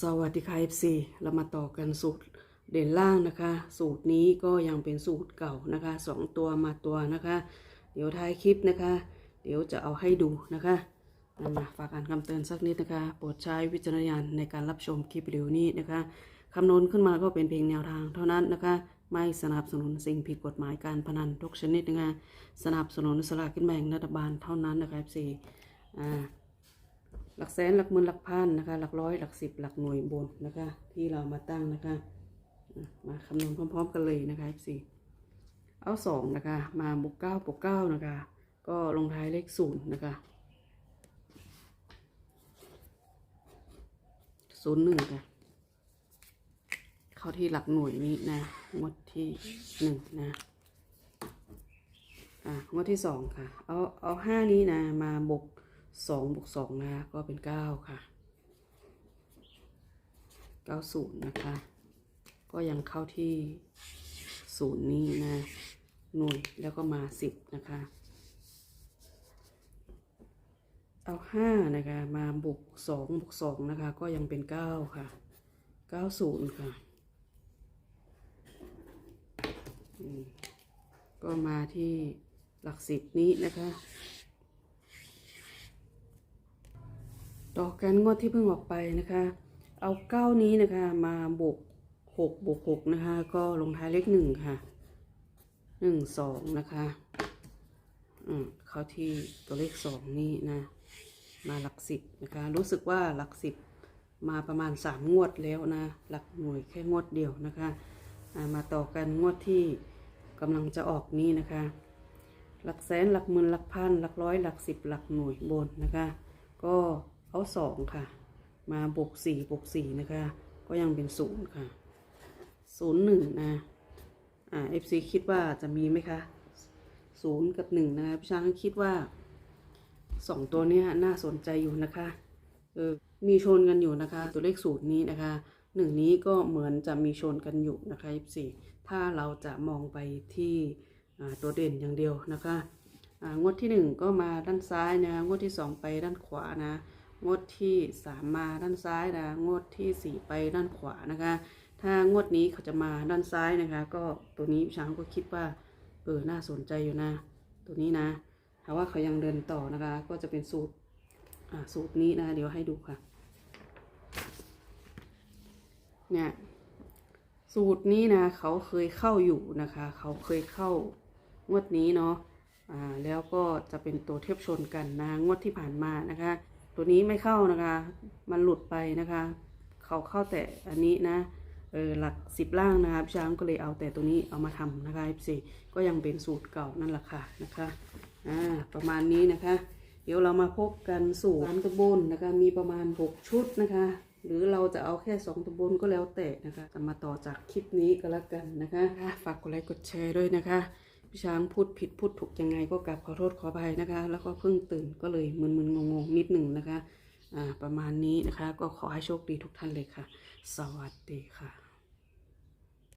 สวัสดีค่ะ FC เรามาต่อกันสูตรเด่นล่างนะคะ สูตรนี้ก็ยังเป็นสูตรเก่านะคะสองตัวมาตัวนะคะ เดี๋ยวท้ายคลิปนะคะ เดี๋ยวจะเอาให้ดูนะคะอะมาฝากอ่านคำเตือนสักนิดนะคะ โปรดใช้วิจารณญาณในการรับชมคลิปวิดีโอนี้นะคะคำนวณขึ้นมาก็เป็นเพียงแนวทางเท่านั้นนะคะ ไม่สนับสนุนสิ่งผิดกฎหมายการพนันทุกชนิดนะคะ สนับสนุนสลากกินแบ่งรัฐบาลเท่านั้นนะคะ FC อ่า ลักแสนหลักหมื่นหลักพันนะคะหลักร้อยหลักสิบหลักหน่วยบนนะคะ ที่เรามาตั้งนะคะมาคำนวณพร้อม ๆ กันเลยนะคะ F4 เอาสองนะคะ มาบวกเก้าบวกเก้านะคะ ก็ลงท้ายเลขศูนย์นะคะศูนย์หนึ่งค่ะเข้าที่หลักหน่วยนี้นะงวดที่หนึ่งนะอะงวดที่สองค่ะ เอาเอาห้านี้นะ มาบวก สองบวกสองนะคะก็เป็นเก้าค่ะเก้าศูนย์นะคะ ก็ยังเข้าที่ศูนย์นี้นะหน่วยแล้วก็มาสิบนะคะ เอาห้านะคะมาบวกสองบวกสองนะคะ ก็ยังเป็นเก้าค่ะเก้าศูนย์ค่ะก็มาที่หลักสิบนี้นะคะ ต่อกันงวดที่เพิ่งออกไปนะคะ เอาเก้านี้นะคะมาบวกหกบวกหกนะคะ ก็ลงท้ายเลขหนึ่งค่ะหนึ่งสองนะคะอืมเข้าที่ตัวเลขสองนี่นะ มาหลักสิบนะคะ รู้สึกว่าหลักสิบมาประมาณสามงวดแล้วนะ หลักหน่วยแค่งวดเดียวนะคะามาต่อกันงวดที่กำลังจะออกนี้นะคะ หลักแสนหลักหมื่นหลักพันหลักร้อยหลักสิบหลักหน่วยบนนะคะ ก็ เอาสองค่ะ มาบวกสี่บวกสี่นะคะ ก็ยังเป็นศูนย์ค่ะศูนย์หนึ่งนะ อ่าเอฟซีคิดว่าจะมีไหมคะศูนย์กับหนึ่งนะคะพี่ช้างคิดว่าสองตัวนี้น่าสนใจอยู่นะคะเออมีชนกันอยู่นะคะ ตัวเลขศูนย์นี้นะคะหนึ่งนี้ก็เหมือนจะมีชนกันอยู่นะคะเอฟซีถ้าเราจะมองไปที่ตัวเด่นอย่างเดียวนะคะอ่างวดที่หนึ่งก็มาด้านซ้ายนะงวดที่สองไปด้านขวานะ งวดที่สามมาด้านซ้ายนะงวดที่สี่ไปด้านขวานะคะ ถ้างวดนี้เขาจะมาด้านซ้ายนะคะ ก็ตัวนี้ช้างก็คิดว่าเออน่าสนใจอยู่นะ ตัวนี้นะถ้าว่าเขายังเดินต่อนะคะ ก็จะเป็นสูตรอ่าสูตรนี้นะเดี๋ยวให้ดูค่ะ เนี่ยสูตรนี้นะเขาเคยเข้าอยู่นะคะ เขาเคยเข้างวดนี้เนาะอ่าแล้วก็จะเป็นตัวเทียบชนกันนะงวดที่ผ่านมานะคะ ตัวนี้ไม่เข้านะคะ มันหลุดไปนะคะ เขาเข้าแต่อันนี้นะ เออหลักสิบล่างนะคะพี่ช้างก็เลยเอาแต่ตัวนี้เอามาทำนะคะ F4 ก็ยังเป็นสูตรเก่านั่นแหละค่ะนะคะ อ่า ประมาณนี้นะคะ เดี๋ยวเรามาพบกันสูตรร้านตะบนนะคะ มีประมาณ6ชุดนะคะ หรือเราจะเอาแค่2ตะบนก็แล้วแต่นะคะจะมาต่อจากคลิปนี้ก็แล้วกันนะคะ ฝากกดไลค์กดแชร์ด้วยนะคะ ช้างพูดผิดพูดถูกยังไงก็กลับขอโทษขออภัยนะคะ แล้วก็เพิ่งตื่นก็เลยมึนๆงงๆนิดหนึ่งนะคะ อ่าประมาณนี้นะคะ ก็ขอให้โชคดีทุกท่านเลยค่ะ สวัสดีค่ะ